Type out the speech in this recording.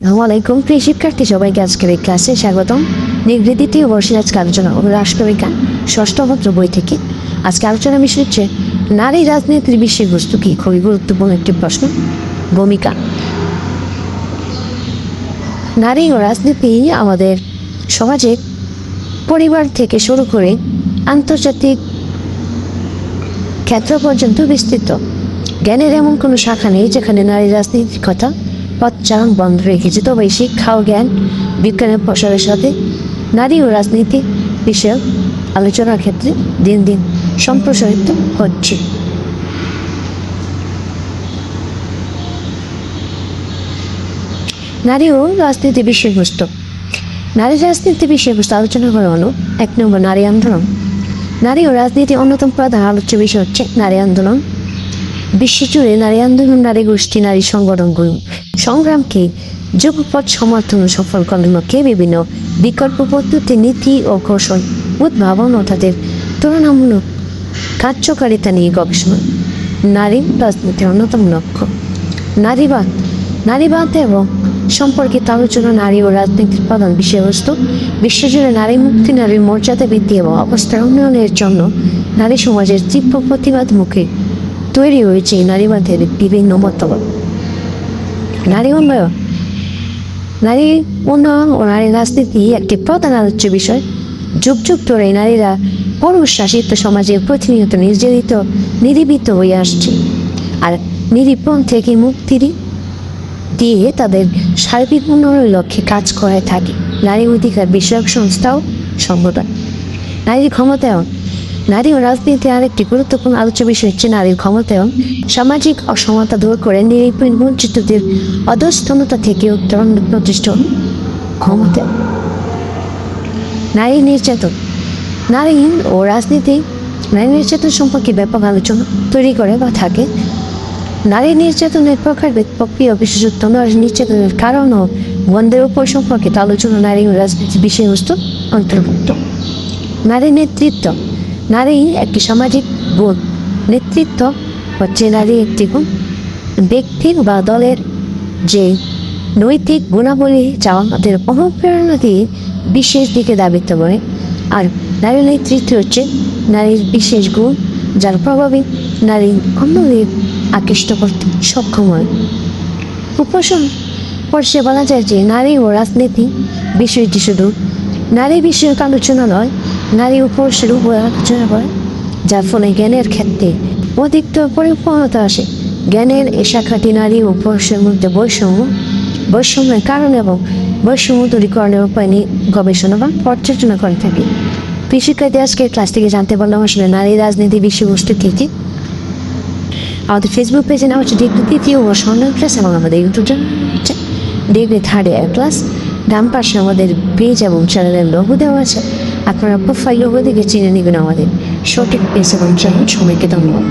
আলাইকুম, প্রিয় শিক্ষার্থী, সবাইকে আজকের এই ক্লাসে স্বাগতম। ডিগ্রি দ্বিতীয় বর্ষের আজকে আলোচনা রাষ্ট্রবিজ্ঞান ষষ্ঠ পত্র বই থেকে। আজকে আলোচনা বিষয় হচ্ছে, নারী রাজনীতির বিষয়বস্তু কি? খুবই গুরুত্বপূর্ণ একটি প্রশ্ন। ভূমিকা। নারী ও রাজনীতি আমাদের সমাজে পরিবার থেকে শুরু করে আন্তর্জাতিক ক্ষেত্র পর্যন্ত বিস্তৃত। জ্ঞানের এমন কোনো শাখা নেই যেখানে নারী রাজনীতির কথা পথচারণ বন্ধ রেখেছে তবে শিক্ষা ও জ্ঞান বিজ্ঞানের প্রসারের সাথে নারী ও রাজনীতি বিষয়ক আলোচনার ক্ষেত্রে দিন দিন সম্প্রসারিত হচ্ছে। নারী ও রাজনীতি বিষয়বস্তু। নারী রাজনীতি বিষয়বস্তু আলোচনা করা হলো এক নম্বর নারী আন্দোলন। নারী ও রাজনীতি অন্যতম প্রধান আলোচ্য বিষয় হচ্ছে নারী আন্দোলন। বিশ্বজুড়ে নারী আন্দোলন, নারী গোষ্ঠী, নারী সংগঠনগুলো সংগ্রামকে যুগপথ সমর্থন সফল করার লক্ষ্যে বিভিন্ন বিকল্প পদ্ধতি, নীতি ও কৌশল উদ্ভাবন ও তাদের তুলনামূলক কার্যকারিতা নিয়ে গবেষণা। নারী রাজনীতির অন্যতম লক্ষ্য। নারীবাদ। নারীবাদ এবং সম্পর্কিত আলোচনা, নারী ও রাজনীতির প্রধান বিষয়বস্তু বিশ্বজুড়ে নারী মুক্তি নারীর মর্যাদা বৃদ্ধি এবং অবস্থার উন্নয়নের জন্য নারী সমাজের তীব্র প্রতিবাদ মুখে তৈরি হয়েছে এই নারীবাদের বিভিন্ন মতবাদ নারী উন্নয়ন। নারী উন্নয়ন ও নারী রাজনীতি একটি প্রধান আলোচ্য বিষয়। যুগ যুগ ধরে নারীরা পুরুষ শাসিত সমাজে প্রতিনিয়ত নির্যাতিত, নিরীবিত হয়ে আসছে। আর নিরীপণ থেকে মুক্তি দিয়ে তাদের সার্বিক উন্নয়নের লক্ষ্যে কাজ করে থাকে নারী অধিকার বিষয়ক সংস্থাও সংগঠন। নারীর ক্ষমতায়ন নারী ও রাজনীতি আরেকটি গুরুত্বপূর্ণ আলোচ্য বিষয় হচ্ছে নারীর ক্ষমতায়ন। সামাজিক অসমতা দূর করে নিরীপণ বঞ্চিতদের অধস্তনতা থেকে উত্তরণ প্রতিষ্ঠা ক্ষমতায়ন। নারী নির্যাতন। নারী ও রাজনীতি নারী নির্যাতন সম্পর্কে ব্যাপক আলোচনা তৈরি করে বা থাকে। নারী নির্যাতনের প্রকার প্রক্রিয়া বিশেষত্ব নারী নির্যাতনের কারণ ও বন্ধের উপর সম্পর্কিত আলোচনা নারী ও রাজনীতির বিষয়বস্তু অন্তর্ভুক্ত। নারী নেতৃত্ব। নারী একটি সামাজিক গুণ। নেতৃত্ব হচ্ছে নারী একটি গুণ। ব্যক্তির বা দলের যে নৈতিক গুণাবলী যা আমাদের অনুপ্রেরণা দিয়ে বিশেষ দিকে দাবিত করে। আর নারী নেতৃত্ব হচ্ছে নারীর বিশেষ গুণ, যার প্রভাবে নারী অন্যদের আকৃষ্ট করতে সক্ষম হয়। উপশম পর্ষে বলা যায় যে নারী ও রাজনীতি বিষয়টি শুধু নারী বিষয়ক আলোচনা নয় নারী ও উপর আলোচনা করে যার ফলে জ্ঞানের ক্ষেত্রে অধিকতর পরিপূর্ণতা আসে। জ্ঞানের এ শাখাটি নারী ও মধ্যে বৈষম্য, বৈষম্যের কারণ এবং বৈষম্য দূরীকরণের উপায় নিয়ে গবেষণা বা পর্যালোচনা করে থাকে। কৃষিকাজে আজকের ক্লাস থেকে জানতে পারলাম আসলে নারী রাজনীতি বিষয়বস্তু কী কী। আমাদের ফেসবুক পেজে নাম হচ্ছে ডিগ্রি তৃতীয় ও স্বর্ণ ক্লাস এবং আমাদের YouTube channel degree third year class ডান পাশে আমাদের পেজ এবং চ্যানেলের লোগো দেওয়া আছে। আপনারা প্রোফাইল লোগো দেখে চিনে নেবেন আমাদের সঠিক পেজ এবং চ্যানেল সবাইকে ধন্যবাদ।